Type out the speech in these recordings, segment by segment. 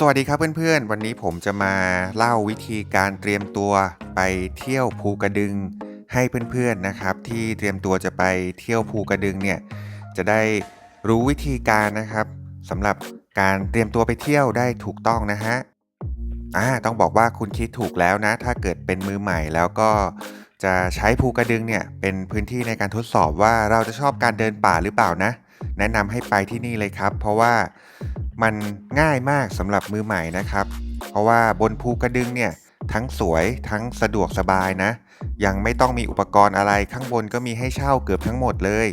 สวัสดีครับเพื่อนๆ วันนี้ผมจะมาเล่าวิธีการเตรียมตัวไปเที่ยวภูกระดึง ให้เพื่อนๆนะครับ ที่เตรียมตัวจะไปเที่ยวภูกระดึงเนี่ยจะได้รู้วิธีการนะครับสำหรับการเตรียมตัวไปเที่ยวได้ถูกต้องนะฮะอ่าต้องบอกว่าคุณคิดถูกแล้วนะ ถ้าเกิดเป็นมือใหม่แล้วก็จะใช้ภูกระดึงเนี่ยเป็นพื้นที่ในการทดสอบว่าเราจะชอบการเดินป่าหรือเปล่านะ แนะนำให้ไปที่นี่เลยครับ เพราะว่า มันง่ายมากสำหรับมือใหม่นะครับ เพราะว่าบนภูกระดึงเนี่ยทั้งสวยทั้งสะดวกสบายนะ ยังไม่ต้องมีอุปกรณ์อะไรข้างบนก็มีให้เช่าเกือบทั้งหมดเลย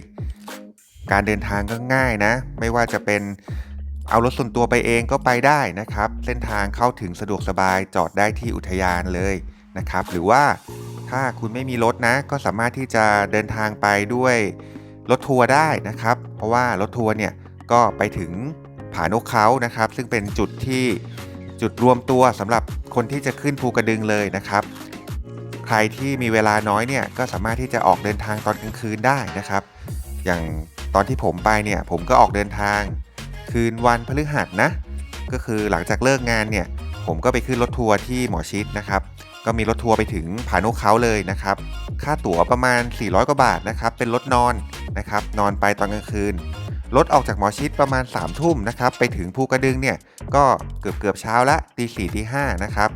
การเดินทางก็ง่ายนะ ไม่ว่าจะเป็นเอารถส่วนตัวไปเองก็ไปได้นะครับ เส้นทางเข้าถึงสะดวกสบายจอดได้ที่อุทยานเลยนะครับ หรือว่าถ้าคุณไม่มีรถนะ ก็สามารถที่จะเดินทางไปด้วยรถทัวร์ได้นะครับ เพราะว่ารถทัวร์เนี่ยก็ไปถึง ผานกเขานะครับ ซึ่งเป็นจุดที่จุดรวมตัวสำหรับคนที่จะขึ้นภูกระดึงเลยนะครับ ใครที่มีเวลาน้อยเนี่ยก็สามารถที่จะออกเดินทางตอนกลางคืนได้นะครับ อย่างตอนที่ผมไปเนี่ยผมก็ออกเดินทางคืนวันพฤหัสนะก็คือหลังจากเลิกงานเนี่ยผมก็ไปขึ้นรถทัวร์ที่หมอชิดนะครับ ก็มีรถทัวร์ไปถึงผานกเขาเลยนะครับ ค่าตั๋วประมาณ 400 กว่าบาทนะครับ เป็นรถนอนนะครับ นอนไปตอนกลางคืน รถออกจากหมอชิดประมาณ3ามทุ่มนะครับ ไปถึงภูกระดึงเนี่ยก็เกือบเกือบเช้าละตีสี่ตีห้านะครับ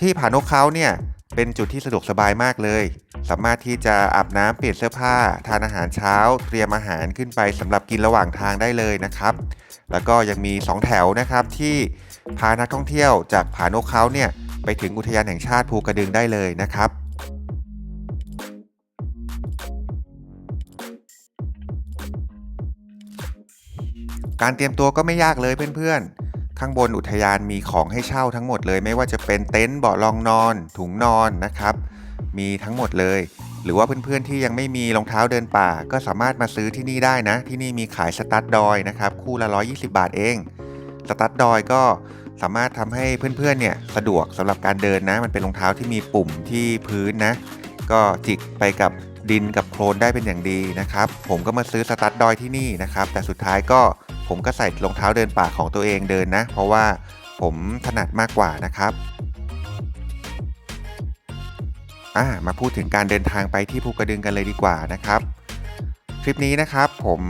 ที่ผานกเขาเนี่ยเป็นจุดที่สะดวกสบายมากเลย สามารถที่จะอาบน้ำเปลี่ยนเสื้อผ้า ทานอาหารเช้า เตรียมอาหารขึ้นไปสำหรับกินระหว่างทางได้เลยนะครับ แล้วก็ยังมี 2 แถวนะครับที่พานักท่องเที่ยวจากผานกเขาเนี่ยไปถึงอุทยานแห่งชาติภูกระดึงได้เลยนะครับ การเตรียมตัวก็ไม่ยากเลยเพื่อนๆ ข้างบนอุทยานมีของให้เช่าทั้งหมดเลยไม่ว่าจะเป็นเต็นท์เบาะรองนอน ถุงนอนนะครับ มีทั้งหมดเลย หรือว่าเพื่อนๆที่ยังไม่มีรองเท้าเดินป่า ก็สามารถมาซื้อที่นี่ได้นะ ที่นี่มีขายสตั๊ดดอยนะครับคู่ละ 120 บาทเองสตั๊ดดอยก็สามารถทำให้เพื่อนๆเนี่ยสะดวกสำหรับการเดินนะ มันเป็นรองเท้าที่มีปุ่มที่พื้นนะ ก็จิกไปกับดินกับโคลนได้เป็นอย่างดีนะครับ ผมก็มาซื้อสตั๊ดดอยที่นี่นะครับ แต่สุดท้ายก็ ผมก็ใส่รองเท้าเดินป่าของตัวเองเดินนะ เพราะว่าผมถนัดมากกว่านะครับอ่ามาพูดถึงการเดินทางไปที่ภูกระดึงกันเลยดีกว่านะครับคลิปนี้นะครับผม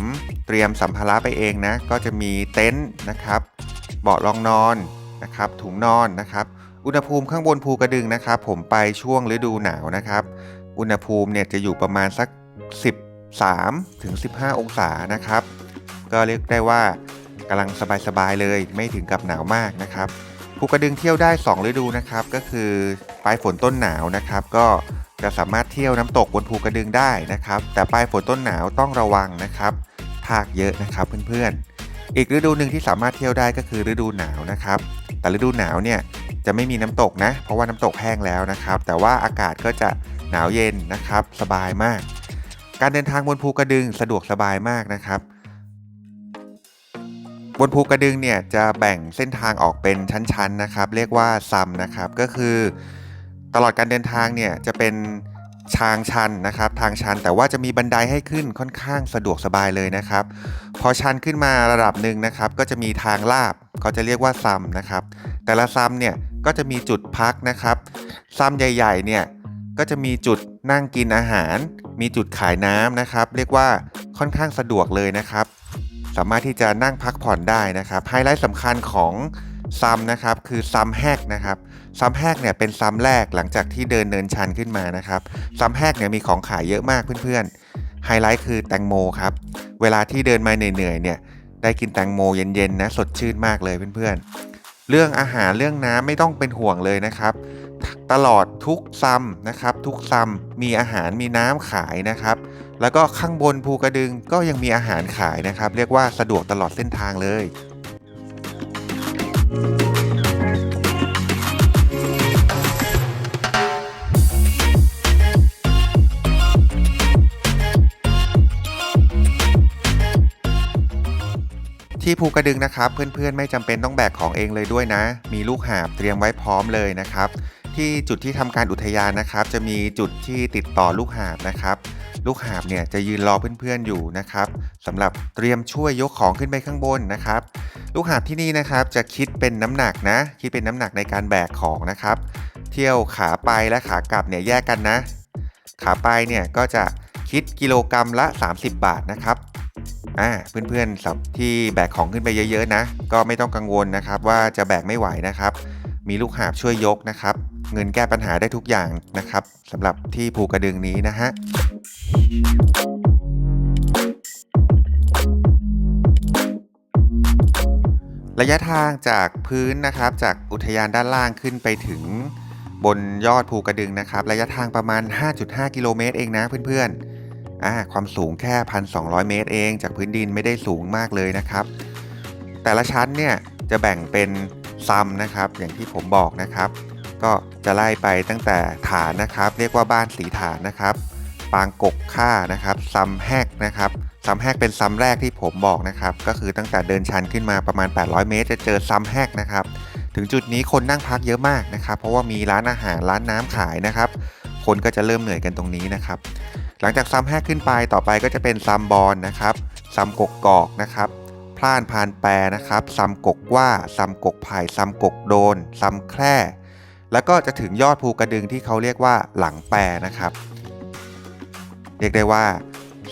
เตรียมสัมภาระไปเองนะ ก็จะมีเต็นท์นะครับ เบาะรองนอนนะครับ ถุงนอนนะครับ อุณหภูมิข้างบนภูกระดึงนะครับ ผมไปช่วงฤดูหนาวนะครับ อุณหภูมิเนี่ยจะอยู่ประมาณสัก 13ถึง15 องศานะครับ ก็เรียกได้ว่ากำลังสบายๆเลยไม่ถึงกับหนาวมากนะครับภูกระดึงเที่ยวได้ 2 ฤดูนะครับ ก็คือปลายฝนต้นหนาวนะครับ ก็จะสามารถเที่ยวน้ำตกบนภูกระดึงได้นะครับ แต่ปลายฝนต้นหนาวต้องระวังนะครับทากเยอะนะครับเพื่อนๆ อีกฤดูหนึ่งที่สามารถเที่ยวได้ก็คือฤดูหนาวนะครับ แต่ฤดูหนาวเนี่ยจะไม่มีน้ำตกนะ เพราะว่าน้ำตกแห้งแล้วนะครับ แต่ว่าอากาศก็จะหนาวเย็นนะครับ สบายมาก การเดินทางบนภูกระดึงสะดวกสบายมากนะครับ บนภูกระดึงเนี่ยจะแบ่งเส้นทางออกเป็นชั้นๆนะครับ เรียกว่าซัมนะครับก็คือตลอดการเดินทางเนี่ยจะเป็นทางชันนะครับ ทางชันแต่ว่าจะมีบันไดให้ขึ้นค่อนข้างสะดวกสบายเลยนะครับ พอชันขึ้นมาระดับหนึ่งนะครับ ก็จะมีทางลาบเขาจะเรียกว่าซัมนะครับ แต่ละซัมเนี่ยก็จะมีจุดพักนะครับซัมใหญ่ๆเนี่ยก็จะมีจุดนั่งกินอาหาร มีจุดขายน้ำนะครับ เรียกว่าค่อนข้างสะดวกเลยนะครับ สามารถที่จะนั่งพักผ่อนได้นะครับ ไฮไลท์สำคัญของซัมนะครับคือซัมแฮกนะครับซัมแฮกเนี่ยเป็นซัมแรกหลังจากที่เดินเนินชันขึ้นมานะครับซัมแฮกเนี่ยมีของขายเยอะมากเพื่อนๆไฮไลท์คือแตงโมครับเวลาที่เดินมาเหนื่อยๆเนี่ยได้กินแตงโมเย็นๆนะสดชื่นมากเลยเพื่อนๆ เรื่องอาหารเรื่องน้ำไม่ต้องเป็นห่วงเลยนะครับ ตลอดทุกซัมนะครับทุกซัมมีอาหารมีน้ำขายนะครับ แล้วก็ข้างบนภูกระดึงก็ยังมีอาหารขายนะครับ เรียกว่าสะดวกตลอดเส้นทางเลย ที่ภูกระดึงนะครับ เพื่อนๆไม่จำเป็นต้องแบกของเองเลยด้วยนะ มีลูกหาบเตรียมไว้พร้อมเลยนะครับ ที่จุดที่ทำการอุทยานนะครับ จะมีจุดที่ติดต่อลูกหาบนะครับ ลูกหาบเนี่ยจะยืนรอเพื่อนๆอยู่นะครับสำหรับเตรียมช่วยยกของขึ้นไปข้างบนนะครับ ลูกหาบที่นี่นะครับจะคิดเป็นน้ำหนักนะ คิดเป็นน้ำหนักในการแบกของนะครับ เที่ยวขาไปและขากลับเนี่ยแยกกันนะ ขาไปเนี่ยก็จะคิดกิโลกรรัมละ 30 บาทนะครับอ่าเพื่อนๆสับที่แบกของขึ้นไปเยอะๆนะ ก็ไม่ต้องกังวลนะครับ ว่าจะแบกไม่ไหวนะครับ มีลูกหาบช่วยยกนะครับ เงินแก้ปัญหาได้ทุกอย่างนะครับสำหรับที่ภูกระดึงนี้นะฮะระยะทางจากพื้นนะครับ จากอุทยานด้านล่างขึ้นไปถึงบนยอดภูกระดึงนะครับ ระยะทางประมาณ 5.5 กิโลเมตรเองนะเพื่อนๆอ่าความสูงแค่ 1,200 เมตรเอง จากพื้นดินไม่ได้สูงมากเลยนะครับ แต่ละชั้นเนี่ยจะแบ่งเป็น ซัมนะครับ อย่างที่ผมบอกนะครับ ก็จะไล่ไปตั้งแต่ฐานนะครับ เรียกว่าบ้านสีฐานนะครับ ปางกกค่านะครับซัมแฮกนะครับซัมแฮกเป็นซัมแรกที่ผมบอกนะครับ ก็คือตั้งแต่เดินชันขึ้นมาประมาณ 800 เมตร จะเจอซัมแฮกนะครับ ถึงจุดนี้คนนั่งพักเยอะมากนะครับ เพราะว่ามีร้านอาหารร้านน้ำขายนะครับ คนก็จะเริ่มเหนื่อยกันตรงนี้นะครับ หลังจากซัมแฮกขึ้นไปต่อไปก็จะเป็นซัมบอลนะครับซัมกกกอกนะครับ พล่านพานแปรนะครับซัมกกว่าซัมกกไผ่ซัมกกโดนซัมแคร่แล้วก็จะถึงยอดภูกระดึงที่เขาเรียกว่าหลังแปรนะครับ เรียกได้ว่า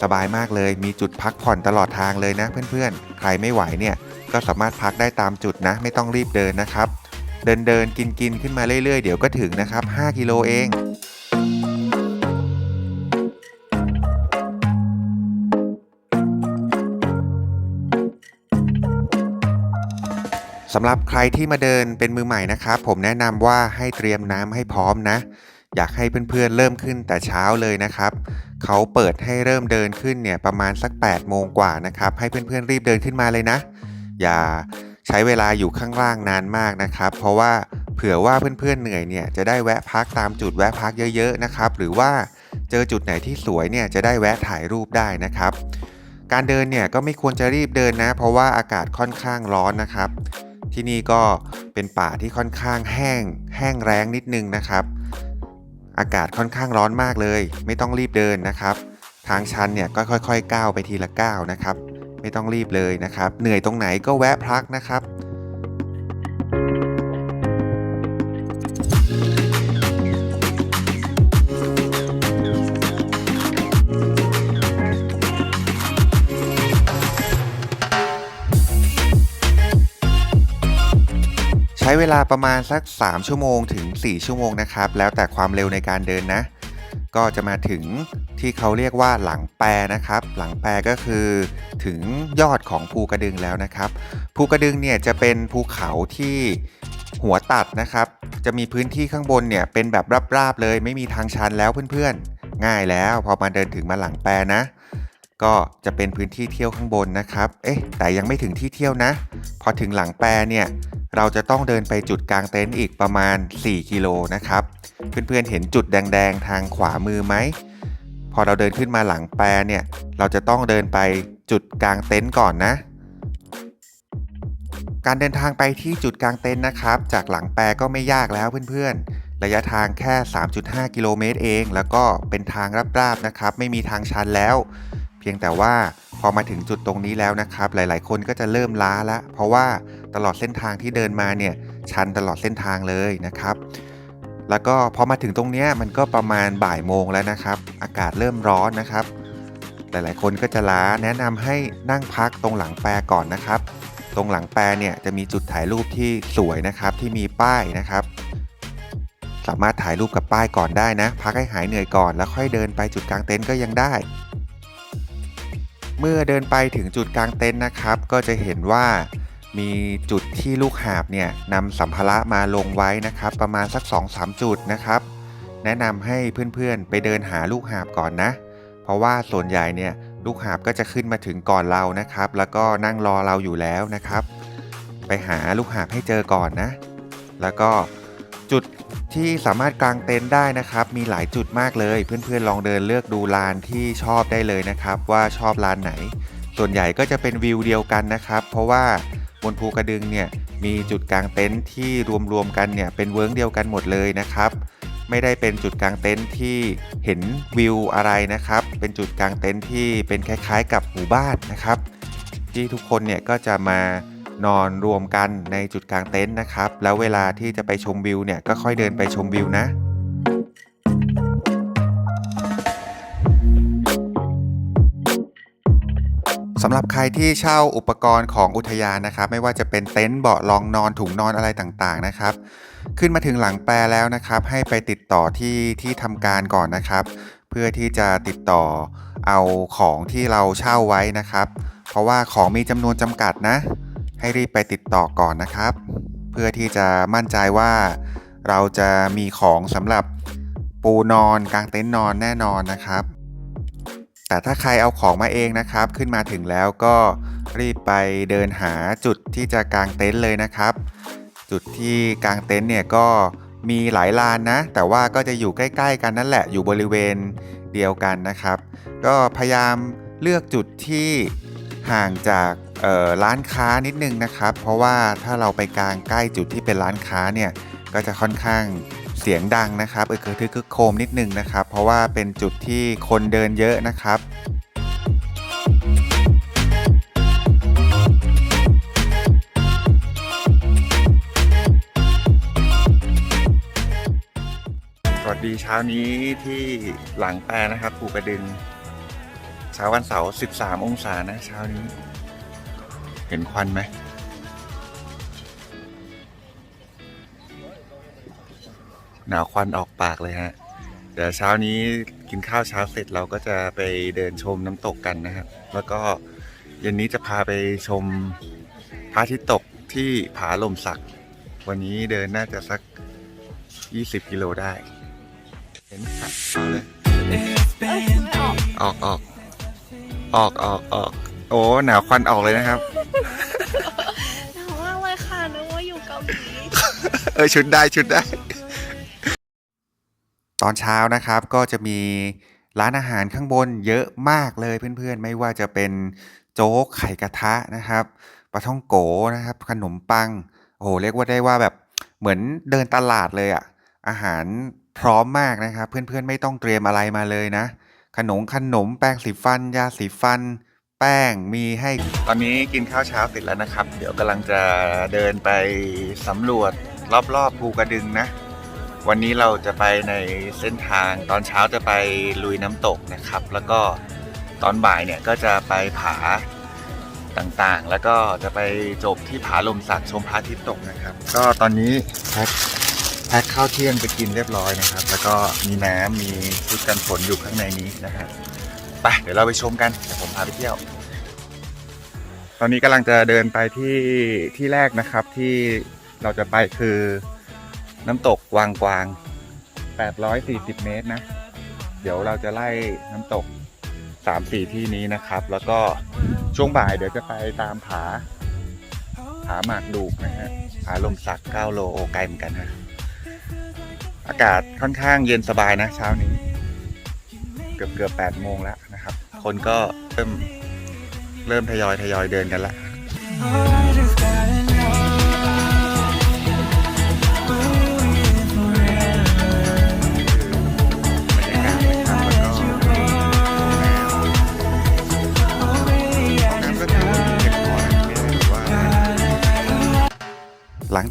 สบายมากเลยมีจุดพักผ่อนตลอดทางเลยนะเพื่อนๆ ใครไม่ไหวเนี่ยก็สามารถพักได้ตามจุดนะ ไม่ต้องรีบเดินนะครับ เดินเดินกินกินขึ้นมาเรื่อยๆ เดี๋ยวก็ถึงนะครับ 5 กิโลเอง สำหรับใครที่มาเดินเป็นมือใหม่นะครับ ผมแนะนำว่าให้เตรียมน้ำให้พร้อมนะ อยากให้เพื่อนๆเริ่มขึ้นแต่เช้าเลยนะครับ เขาเปิดให้เริ่มเดินขึ้นเนี่ยประมาณสัก 8 โมงกว่านะครับ ให้เพื่อนๆรีบเดินขึ้นมาเลยนะ อย่าใช้เวลาอยู่ข้างล่างนานมากนะครับ เพราะว่าเผื่อว่าเพื่อนๆเหนื่อยเนี่ยจะได้แวะพักตามจุดแวะพักเยอะๆนะครับ หรือว่าเจอจุดไหนที่สวยเนี่ยจะได้แวะถ่ายรูปได้นะครับ การเดินเนี่ยก็ไม่ควรจะรีบเดินนะ เพราะว่าอากาศค่อนข้างร้อนนะครับ ที่นี่ก็เป็นป่าที่ค่อนข้างแห้ง แห้งแรงนิดนึงนะครับ อากาศค่อนข้างร้อนมากเลย ไม่ต้องรีบเดินนะครับ ทางชันเนี่ยก็ค่อยๆก้าวไปทีละก้าวนะครับ ไม่ต้องรีบเลยนะครับ เหนื่อยตรงไหนก็แวะพักนะครับ ช้เวลาประมาณสัก 3 ชั่วโมงถึง 4 ชั่วโมงนะครับ แล้วแต่ความเร็วในการเดินนะ ก็จะมาถึงที่เขาเรียกว่าหลังแปรนะครับ หลังแปรก็คือถึงยอดของภูกระดึงแล้วนะครับ ภูกระดึงเนี่ยจะเป็นภูเขาที่หัวตัดนะครับ จะมีพื้นที่ข้างบนเนี่ยเป็นแบบราบๆเลย ไม่มีทางชันแล้วเพื่อนๆ ง่ายแล้วพอมาเดินถึงมาหลังแปรนะ ก็จะเป็นพื้นที่เที่ยวข้างบนนะครับ เอ๊ะ แต่ยังไม่ถึงที่เที่ยวนะ พอถึงหลังแปรเนี่ย เราจะต้องเดินไปจุดกลางเต็นท์อีกประมาณ 4 กิโลนะครับ เพื่อนๆเห็นจุดแดงๆ ทางขวามือไหม พอเราเดินขึ้นมาหลังแปรเนี่ย เราจะต้องเดินไปจุดกลางเต็นท์ก่อนนะ การเดินทางไปที่จุดกลางเต็นท์นะครับ จากหลังแปรก็ไม่ยากแล้วเพื่อนๆระยะทางแค่ 3.5 กิโลเมตรเอง แล้วก็เป็นทางราบๆนะครับ ไม่มีทางชันแล้ว พียงแต่ว่าพอมาถึงจุดตรงนี้แล้วนะครับ หลายๆ คนก็จะเริ่มล้าล้วเพราะว่าตลอดเส้นทางที่เดินมาเนี่ยชันตลอดเส้นทางเลยนะครับ แล้วก็พอมาถึงตรงเนี้ยมันก็ประมาณบ่ายโมงแล้วนะครับ อากาศเริ่มร้อนนะครับ หลายๆ คนก็จะล้าแนะนำให้นั่งพักตรงหลังแปรก่อนนะครับ ตรงหลังแปรเนี่ยจะมีจุดถ่ายรูปที่สวยนะครับที่มีป้ายนะครับสามารถถ่ายรูปกับป้ายก่อนได้นะ พักให้หายเหนื่อยก่อนแล้วค่อยเดินไปจุดกลางเต็นท์ก็ยังได้ เมื่อเดินไปถึงจุดกลางเต็นท์นะครับ ก็จะเห็นว่ามีจุดที่ลูกหาบเนี่ยนำสัมภาระมาลงไว้นะครับ ประมาณสัก 2-3 จุดนะครับ แนะนำให้เพื่อนๆไปเดินหาลูกหาบก่อนนะ เพราะว่าส่วนใหญ่เนี่ยลูกหาบก็จะขึ้นมาถึงก่อนเรานะครับ แล้วก็นั่งรอเราอยู่แล้วนะครับ ไปหาลูกหาบให้เจอก่อนนะ แล้วก็จุด ที่สามารถกางเต็นท์ได้นะครับ มีหลายจุดมากเลย เพื่อนๆลองเดินเลือกดูลานที่ชอบได้เลยนะครับ ว่าชอบลานไหน ส่วนใหญ่ก็จะเป็นวิวเดียวกันนะครับ เพราะว่าบนภูกระดึงเนี่ยมีจุดกางเต็นท์ที่รวมๆกันเนี่ยเป็นเวิร์กเดียวกันหมดเลยนะครับ ไม่ได้เป็นจุดกางเต็นท์ที่เห็นวิวอะไรนะครับ เป็นจุดกางเต็นท์ที่เป็นคล้ายๆ กับหมู่บ้านนะครับ ที่ทุกคนเนี่ยก็จะมา นอนรวมกันในจุดกลางเต็นท์นะครับ แล้วเวลาที่จะไปชมวิวเนี่ยก็ค่อยเดินไปชมวิวนะสำหรับใครที่เช่าอุปกรณ์ของอุทยานนะครับ ไม่ว่าจะเป็นเต็นท์เบาะรองนอนถุงนอนอะไรต่างๆนะครับ ขึ้นมาถึงหลังแปรแล้วนะครับ ให้ไปติดต่อที่ที่ทำการก่อนนะครับ เพื่อที่จะติดต่อเอาของที่เราเช่าไว้นะครับ เพราะว่าของมีจำนวนจำกัดนะ ให้รีบไปติดต่อก่อนนะครับ เพื่อที่จะมั่นใจว่าเราจะมีของสำหรับปูนอนกางเต็นท์นอนแน่นอนนะครับ แต่ถ้าใครเอาของมาเองนะครับ ขึ้นมาถึงแล้วก็รีบไปเดินหาจุดที่จะกางเต็นท์เลยนะครับ จุดที่กางเต็นท์เนี่ยก็มีหลายลานนะ แต่ว่าก็จะอยู่ใกล้ ๆ กันนั่นแหละอยู่บริเวณเดียวกันนะครับ ก็พยายามเลือกจุดที่ ห่างจากร้านค้านิดนึงนะครับ เพราะว่าถ้าเราไปกลางใกล้จุดที่เป็นร้านค้าเนี่ยก็จะค่อนข้างเสียงดังนะครับเออคือทึกคึกโคมนิดนึงนะครับ เพราะว่าเป็นจุดที่คนเดินเยอะนะครับสวัสดีเช้านี้ที่หลังแปรนะครับภูกระดึง เช้าวันเสาร์ 13 องศานะเช้านี้ เห็นควันไหม หนาวควันออกปากเลยฮะ เดี๋ยวเช้านี้กินข้าวเช้าเสร็จเราก็จะไปเดินชมน้ำตกกันนะครับ แล้วก็เย็นนี้จะพาไปชมพระอาทิตย์ตกที่ผาลมสัก วันนี้เดินน่าจะสัก 20 กิโลได้ เห็นไหมครับเอาเลยออกออก ออกออกออก โอ้หนาวควันออกเลยนะครับ หนาวมากเลยค่ะนึกว่าอยู่เกาหลีเออชุดได้ชุดได้ ตอนเช้านะครับก็จะมีร้านอาหารข้างบนเยอะมากเลยเพื่อนๆ ไม่ว่าจะเป็นโจ๊กไข่กระทะนะครับปลาท่องโกนะครับ ขนมปัง โอ้โหเรียกว่าได้ว่าแบบเหมือนเดินตลาดเลยอะ่ะอาหารพร้อมมากนะครับ เพื่อนๆไม่ต้องเตรียมอะไรมาเลยนะ ขนมขนมแป้งสีฟัน ยาสีฟัน แป้งมีให้ ตอนนี้กินข้าวเช้าเสร็จแล้วนะครับ เดี๋ยวกำลังจะเดินไปสำรวจรอบๆภูกระดึงนะ วันนี้เราจะไปในเส้นทางตอนเช้าจะไปลุยน้ำตกนะครับ แล้วก็ตอนบ่ายเนี่ยก็จะไปผาต่างๆ แล้วก็จะไปจบที่ผาลมสักชมพระอาทิตย์ตกนะครับ ก็ตอนนี้แพ็ค พ็คข้าวเที่ยงไปกินเรียบร้อยนะครับ แล้วก็มีน้ำมีชุดกันฝนอยู่ข้างในนี้นะฮะไปเดี๋ยวเราไปชมกันเดี๋ยวผมพาไปเที่ยว ตอนนี้กำลังจะเดินไปที่ที่แรกนะครับที่เราจะไปคือน้ำตกวางกวาง 840 เมตรนะ เดี๋ยวเราจะไล่น้ำตก 3-4 ที่นี้นะครับ แล้วก็ช่วงบ่ายเดี๋ยวจะไปตามผาผาหมากดูกนะฮะผาลมสัก9โลโอไกลเหมือนกันนะ อากาศค่อนข้างเย็นสบายนะเช้านี้ เกือบเกือบแปดโมงแล้วนะครับ คนก็เริ่มเริ่มทยอยทยอยเดินกันละ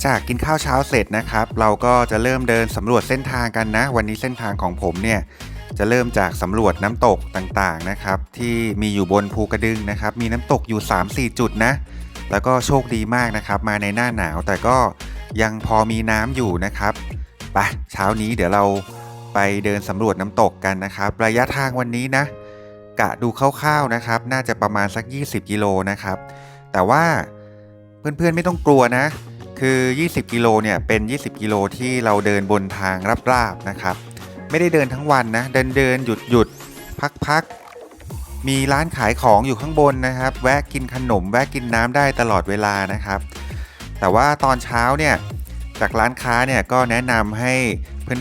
จากกินข้าวเช้าเสร็จนะครับ เราก็จะเริ่มเดินสำรวจเส้นทางกันนะ วันนี้เส้นทางของผมเนี่ยจะเริ่มจากสำรวจน้ำตกต่างๆนะครับ ที่มีอยู่บนภูกระดึงนะครับ มีน้ำตกอยู่ 3-4 จุดนะ แล้วก็โชคดีมากนะครับ มาในหน้าหนาวแต่ก็ยังพอมีน้ำอยู่นะครับไปเช้านี้เดี๋ยวเราไปเดินสำรวจน้ำตกกันนะครับ ระยะทางวันนี้นะ กะดูคร่าวๆนะครับ น่าจะประมาณสัก 20 กิโลนะครับ แต่ว่าเพื่อนๆไม่ต้องกลัวนะ คือ 20 กิโลเนี่ยเป็น 20 กิโลที่เราเดินบนทางราบๆนะครับ ไม่ได้เดินทั้งวันนะเดินเดินหยุดหยุดพักพักมีร้านขายของอยู่ข้างบนนะครับ แวะกินขนมแวะกินน้ำได้ตลอดเวลานะครับ แต่ว่าตอนเช้าเนี่ยจากร้านค้าเนี่ยก็แนะนำให้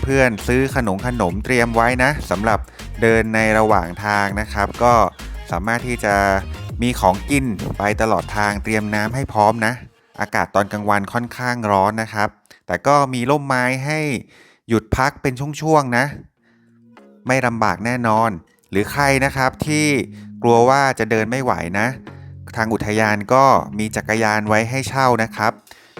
เพื่อนๆ ซื้อขนมขนมเตรียมไว้นะสำหรับเดินในระหว่างทางนะครับ ก็สามารถที่จะมีของกินไปตลอดทางเตรียมน้ำให้พร้อมนะ อากาศตอนกลางวันค่อนข้างร้อนนะครับ แต่ก็มีร่มไม้ให้หยุดพักเป็นช่วงๆนะ ไม่ลำบากแน่นอน หรือใครนะครับที่กลัวว่าจะเดินไม่ไหวนะ ทางอุทยานก็มีจักรยานไว้ให้เช่านะครับ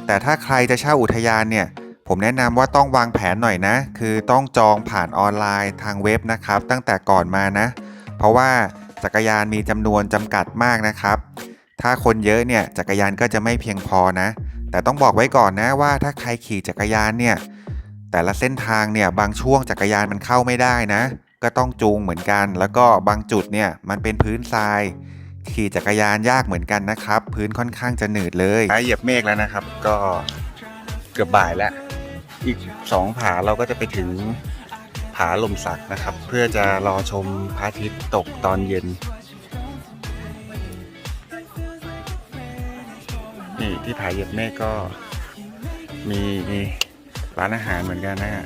แต่ถ้าใครจะเช่าอุทยานเนี่ยผมแนะนำว่าต้องวางแผนหน่อยนะ คือต้องจองผ่านออนไลน์ทางเว็บนะครับ ตั้งแต่ก่อนมานะ เพราะว่าจักรยานมีจำนวนจำกัดมากนะครับ ถ้าคนเยอะเนี่ยจักรยานก็จะไม่เพียงพอนะ แต่ต้องบอกไว้ก่อนนะว่าถ้าใครขี่จักรยานเนี่ยแต่ละเส้นทางเนี่ยบางช่วงจักรยานมันเข้าไม่ได้นะ ก็ต้องจูงเหมือนกัน แล้วก็บางจุดเนี่ยมันเป็นพื้นทราย ขี่จักรยานยากเหมือนกันนะครับ พื้นค่อนข้างจะหนืดเลยเหยียบเมฆแล้วนะครับ ก็เกือบบ่ายแล้ว อีกสองผาเราก็จะไปถึงผาลมสักนะครับ เพื่อจะรอชมพระอาทิตย์ตกตอนเย็น นี่ที่ผาเหยียบเมฆก็มีร้านอาหารเหมือนกันนะฮะ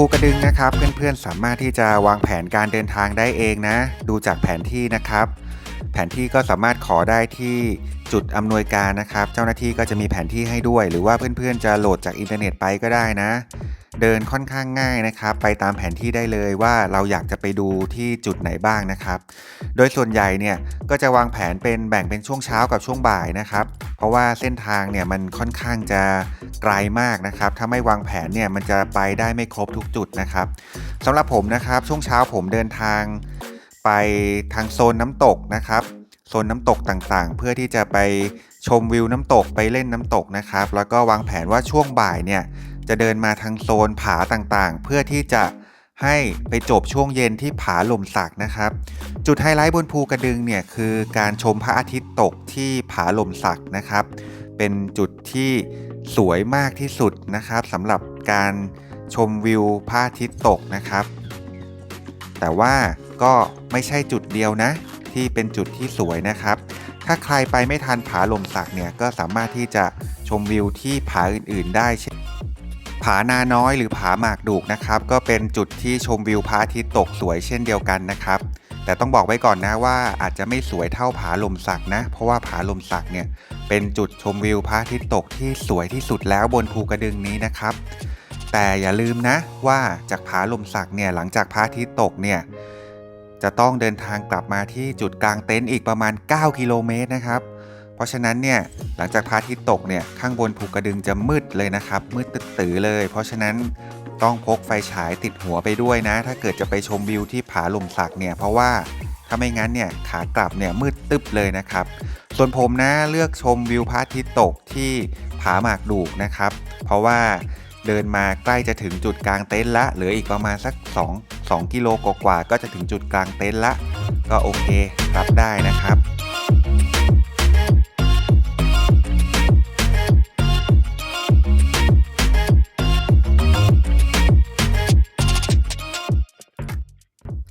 ภูกระดึงนะครับ เพื่อนๆสามารถที่จะวางแผนการเดินทางได้เองนะ ดูจากแผนที่นะครับ แผนที่ก็สามารถขอได้ที่จุดอำนวยการนะครับ เจ้าหน้าที่ก็จะมีแผนที่ให้ด้วย หรือว่าเพื่อนๆจะโหลดจากอินเทอร์เน็ตไปก็ได้นะ เดินค่อนข้างง่ายนะครับ ไปตามแผนที่ได้เลยว่าเราอยากจะไปดูที่จุดไหนบ้างนะครับ โดยส่วนใหญ่เนี่ยก็จะวางแผนเป็นแบ่งเป็นช่วงเช้ากับช่วงบ่ายนะครับ เพราะว่าเส้นทางเนี่ยมันค่อนข้างจะไกลมากนะครับ ถ้าไม่วางแผนเนี่ยมันจะไปได้ไม่ครบทุกจุดนะครับสำหรับผมนะครับช่วงเช้าผมเดินทางไปทางโซนน้ำตกนะครับโซนน้ำตกต่างๆ เพื่อที่จะไปชมวิวน้ำตกไปเล่นน้ำตกนะครับ แล้วก็วางแผนว่าช่วงบ่ายเนี่ย จะเดินมาทางโซนผาต่างๆ เพื่อที่จะให้ไปจบช่วงเย็นที่ผาหล่มสักนะครับ จุดไฮไลท์บนภูกระดึงเนี่ยคือการชมพระอาทิตย์ตกที่ผาหล่มสักนะครับ เป็นจุดที่สวยมากที่สุดนะครับสำหรับการชมวิวพระอาทิตย์ตกนะครับ แต่ว่าก็ไม่ใช่จุดเดียวนะ ที่เป็นจุดที่สวยนะครับ ถ้าใครไปไม่ทันผาหล่มสักเนี่ยก็สามารถที่จะชมวิวที่ผาอื่น ๆ ได้เช่น ผานาน้อยหรือผาหมากดูกนะครับก็เป็นจุดที่ชมวิวพระอาทิตย์ตกสวยเช่นเดียวกันนะครับ แต่ต้องบอกไว้ก่อนนะว่าอาจจะไม่สวยเท่าผาลมสักนะ เพราะว่าผาลมสักเนี่ยเป็นจุดชมวิวพระอาทิตย์ตกที่สวยที่สุดแล้วบนภูกระดึงนี้นะครับ แต่อย่าลืมนะว่าจากผาลมสักเนี่ยหลังจากพระอาทิตย์ตกเนี่ยจะต้องเดินทางกลับมาที่จุดกลางเต็นท์อีกประมาณ 9 กิโลเมตรนะครับ เพราะฉะนั้นเนี่ยหลังจากพระอาทิตย์ตกเนี่ยข้างบนภูกระดึงจะมืดเลยนะครับ มืดตึ๊ดตือเลย เพราะฉะนั้นต้องพกไฟฉายติดหัวไปด้วยนะ ถ้าเกิดจะไปชมวิวที่ผาลมสักเนี่ยเพราะว่าถ้าไม่งั้นเนี่ยขากลับเนี่ยมืดตึ๊บเลยนะครับ ส่วนผมนะเลือกชมวิวพระอาทิตย์ตกที่ผาหมากดูกนะครับ เพราะว่าเดินมาใกล้จะถึงจุดกลางเต็นท์ละเหลืออีกประมาณสัก 2 2 กิโลกว่าก็จะถึงจุดกลางเต็นท์ละ ก็โอเครับได้นะครับ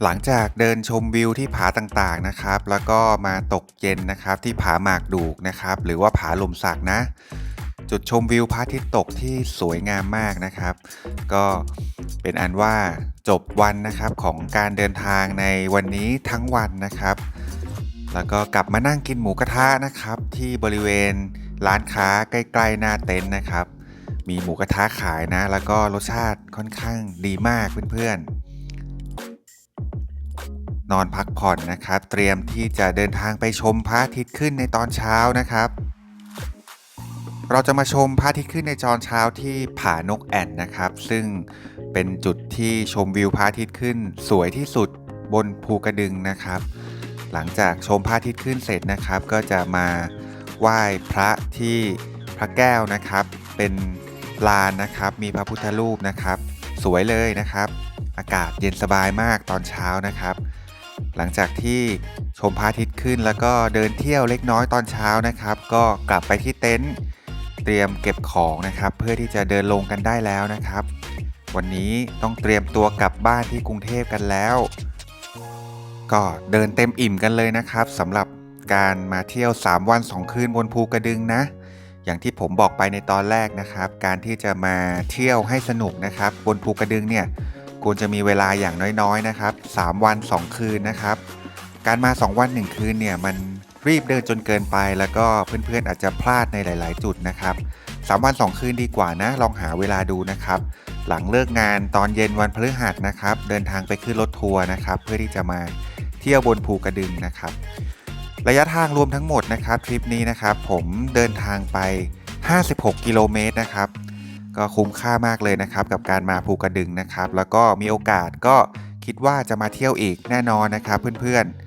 หลังจากเดินชมวิวที่ผาต่างๆนะครับ แล้วก็มาตกเย็นนะครับที่ผาหมากดูกนะครับ หรือว่าผาลมสักนะ จุดชมวิวพระอาทิตย์ตกที่สวยงามมากนะครับ ก็เป็นอันว่าจบวันนะครับของการเดินทางในวันนี้ทั้งวันนะครับ แล้วก็กลับมานั่งกินหมูกระทะนะครับ ที่บริเวณร้านค้าใกล้ๆหน้าเต็นท์นะครับ มีหมูกระทะขายนะ แล้วก็รสชาติค่อนข้างดีมากเพื่อนๆ นอนพักผ่อนนะครับ เตรียมที่จะเดินทางไปชมพระอาทิตย์ขึ้นในตอนเช้านะครับ เราจะมาชมพระอาทิตย์ขึ้นในตอนเช้าที่ผานกแอ่นนะครับ ซึ่งเป็นจุดที่ชมวิวพระอาทิตย์ขึ้น สวยที่สุดบนภูกระดึงนะครับ หลังจากชมพระอาทิตย์ขึ้นเสร็จนะครับ ก็จะมาไหว้พระที่พระแก้วนะครับ เป็นลานนะครับ มีพระพุทธรูปนะครับ สวยเลยนะครับ อากาศเย็นสบายมากตอนเช้านะครับ หลังจากที่ชมพระอาทิตย์ขึ้นแล้วก็เดินเที่ยวเล็กน้อยตอนเช้านะครับ ก็กลับไปที่เต็นท์เตรียมเก็บของนะครับ เพื่อที่จะเดินลงกันได้แล้วนะครับ วันนี้ต้องเตรียมตัวกลับบ้านที่กรุงเทพกันแล้ว ก็เดินเต็มอิ่มกันเลยนะครับสำหรับการมาเที่ยว 3 วัน 2 คืนบนภูกระดึงนะอย่างที่ผมบอกไปในตอนแรกนะครับ การที่จะมาเที่ยวให้สนุกนะครับ บนภูกระดึงเนี่ย ควรจะมีเวลาอย่างน้อยๆนะครับ 3 วัน 2 คืนนะครับ การมา 2 วัน 1 คืนเนี่ยมันรีบเดินจนเกินไปแล้วก็เพื่อนๆอาจจะพลาดในหลาย ๆ จุดนะครับ3วัน 2 คืนดีกว่านะ ลองหาเวลาดูนะครับ หลังเลิกงานตอนเย็นวันพฤหัสนะครับ เดินทางไปขึ้นรถทัวร์นะครับ เพื่อที่จะมาเที่ยวบนภูกระดึงนะครับ ระยะทางรวมทั้งหมดนะครับทริปนี้นะครับ ผมเดินทางไป 56 กิโลเมตรนะครับ ก็คุ้มค่ามากเลยนะครับ กับการมาภูกระดึงนะครับ แล้วก็มีโอกาสก็คิดว่าจะมาเที่ยวอีกแน่นอนนะครับเพื่อนๆ